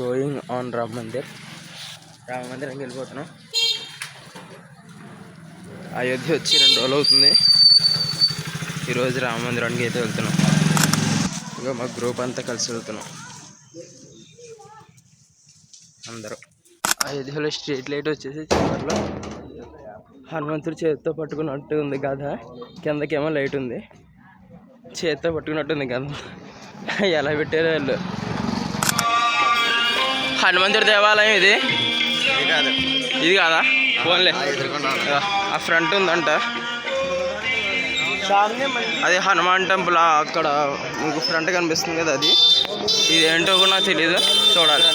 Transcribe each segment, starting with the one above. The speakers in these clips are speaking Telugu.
గోయింగ్ ఆన్ రామ్ మందిర్ రామ మందిరానికి వెళ్ళిపోతున్నాం. అయోధ్య వచ్చి రెండు రోజులు అవుతుంది. ఈరోజు రామ మందిరానికి అయితే వెళ్తున్నాం. ఇంకా మా గ్రూప్ అంతా కలిసి వెళ్తున్నాం. అందరూ. అయోధ్యలో స్ట్రీట్ లైట్ వచ్చేసి చివరిలో. హనుమంతుడు చేతితో పట్టుకున్నట్టు ఉంది గద కిందకేమో లైట్ ఉంది. చేతితో పట్టుకున్నట్టు ఉంది గద ఎలా పెట్టారో వాళ్ళు. హనుమంతుడి దేవాలయం ఇది. ఇది కాదా. ఫోన్లే ఆ ఫ్రంట్ ఉందంట. అది హనుమాన్ టెంపుల్ అక్కడ మీకు ఫ్రంట్ కనిపిస్తుంది కదా అది. ఇది ఏంటో కూడా నాకు తెలియదు చూడాలి.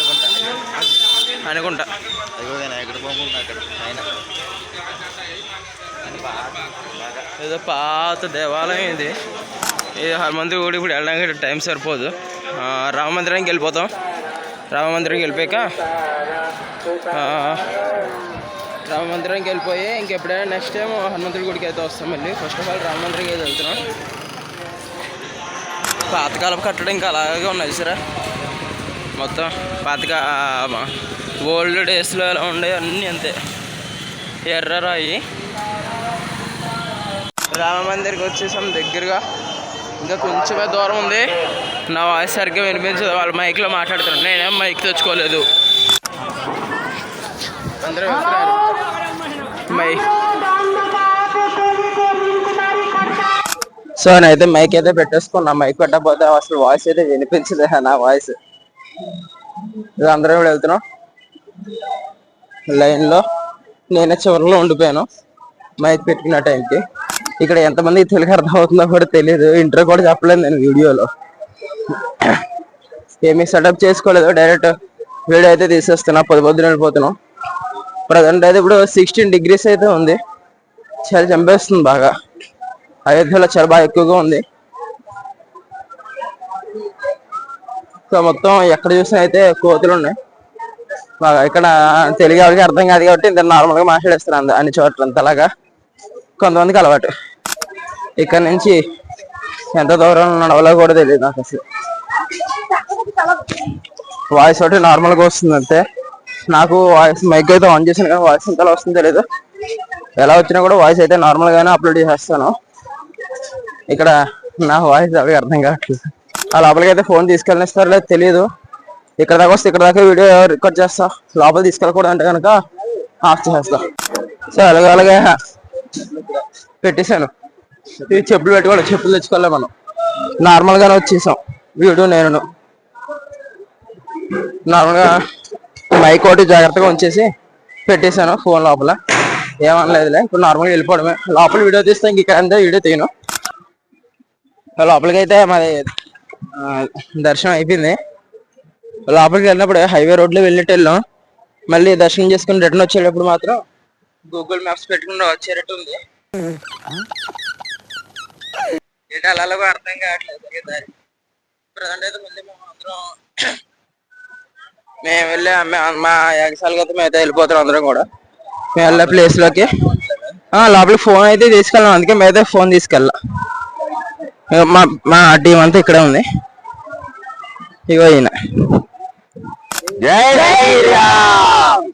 అనుకుంటా. ఏదో పాత దేవాలయం ఇది. ఇది హనుమంతుడి గుడి ఇప్పుడు వెళ్ళడానికి టైం సరిపోదు. రామ మందిరానికి వెళ్ళిపోతాం. రామ మందిరంకి వెళ్ళిపోయాక రామ మందిరంకి వెళ్ళిపోయి ఇంకెప్పుడైనా నెక్స్ట్ టైం హనుమంతుడి గుడికి అయితే వస్తాం మళ్ళీ. ఫస్ట్ ఆఫ్ ఆల్ రామ మందిరానికి అయితే వెళ్తున్నాం. పాతకాలపు కట్టడం ఇంకా అలాగే ఉన్నాయి సరే మొత్తం పాతకా ఓల్డ్ డేస్లో ఎలా ఉండే అన్నీ అంతే. ఎర్ర రాయి రామ మందిర్కి వచ్చేసాం దగ్గరగా. ఇంకా కొంచెమే దూరం ఉంది. నా వాయిస్ సరిగ్గా వినిపించదు వాళ్ళు మైక్లో మాట్లాడుతున్నారు. నేనేం మైక్ తెచ్చుకోలేదు. అందరూ వెళ్తున్నారు మై సో నేనైతే మైక్ అయితే పెట్టేసుకున్నా. మైక్ పెట్టకపోతే అసలు వాయిస్ అయితే వినిపించదు నా వాయిస్ ఇక అందరం కూడా వెళ్తున్నాం. లైన్లో నేనే చివరిలో ఉండిపోయాను. మైక్ పెట్టుకున్న టైంకి ఇక్కడ ఎంతమంది తెలుగు అర్థం అవుతుందో కూడా తెలియదు ఇంటర్ కూడా చెప్పలేదు నేను వీడియోలో ఏమీ సెటప్ చేసుకోలేదు. డైరెక్ట్ వీడియో అయితే తీసేస్తున్నా. పొద్దు పొద్దున వెళ్ళిపోతున్నాం. ప్రజెంట్ అయితే ఇప్పుడు సిక్స్టీన్ డిగ్రీస్ అయితే ఉంది. చలి చంపేస్తుంది బాగా. అయోధ్యలో చాలా బాగా ఎక్కువగా ఉంది. సో మొత్తం ఎక్కడ చూసినా అయితే కోతులు ఉన్నాయి. బాగా ఇక్కడ తెలుగు ఎవరికి అర్థం కాదు కాబట్టి ఇంత నార్మల్గా మాట్లాడేస్తారు అంద అన్ని చోట్ల అంతలాగా. కొంతమందికి అలవాటు. ఇక్కడ నుంచి ఎంత దూరం నడవలో కూడా తెలియదు నాకు అసలు. వాయిస్ ఒకటి నార్మల్గా వస్తుంది అంతే. నాకు వాయిస్ మైక్ అయితే ఆన్ చేసాను కానీ వాయిస్ ఎంత వస్తుందో తెలియదు ఎలా వచ్చినా కూడా వాయిస్ అయితే నార్మల్గానే అప్లోడ్ చేసేస్తాను. ఇక్కడ నా వాయిస్ అవి అర్థం కావట్లేదు. ఆ లోపలికి అయితే ఫోన్ తీసుకెళ్ళిస్తారో లేదు తెలియదు ఇక్కడ దాకా వస్తే ఇక్కడ దాకా వీడియో రికార్డ్ చేస్తా. లోపల తీసుకెళ్ళకూడదు అంటే కనుక ఆఫ్ చేసేస్తా. సో అలాగే అలాగే పెట్టేశాను. ఇది చెప్పులు పెట్టుకోవాలి చెప్పులు తెచ్చుకోవాలి మనం. నార్మల్ గానే వచ్చేసాం. వీడు నేను నార్మల్గా మైక్ ఒకటి జాగ్రత్తగా ఉంచేసి పెట్టేశాను ఫోన్ లోపల. ఏమనలేదులే ఇప్పుడు నార్మల్గా వెళ్ళిపోవడమే. లోపల వీడియో తీస్తే ఇంక ఇక్కడ అంతా వీడియో తీయను. లోపలికి అయితే మాది దర్శనం అయిపోయింది. లోపలికి వెళ్ళినప్పుడు హైవే రోడ్లో వెళ్ళినట్టు వెళ్ళాం. మళ్ళీ దర్శనం చేసుకుని రిటర్న్ వచ్చేటప్పుడు మాత్రం గూగుల్ మ్యాప్స్ పెట్టుకుని వచ్చేటట్టు ఉంది. అలా అలాగో అర్థం కావట్లేదు ప్రజెంట్ అయితే మళ్ళీ మేము అందరం మేము వెళ్ళే మే- యాగశాలకు అయితే మేము అయితే వెళ్ళిపోతాం అందరం కూడా. మేము వెళ్ళే ప్లేస్లోకి. ఆ, లోపలికి ఫోన్ అయితే తీసుకెళ్ళాం అందుకే మేమైతే ఫోన్ తీసుకెళ్ళా. మా మా టీం అంతా ఇక్కడే ఉంది. ఇగో ఈయన. జై శ్రీరామ్!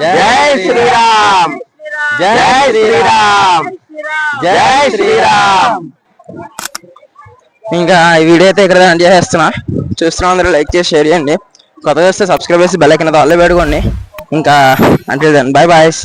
జై శ్రీరామ్! జై శ్రీరామ్! జై శ్రీరామ్! ఇంకా ఈ వీడియో అయితే ఇక్కడ ఎండ్ చేస్తున్నా చూస్తున్నా అందరూ లైక్ చేసి షేర్ చేయండి. కొత్తగా వస్తే సబ్స్క్రైబ్ చేసి బెల్ కింద ఆల్లో పెట్టుకోండి. ఇంకా అంటే బాయ్ బాయ్స్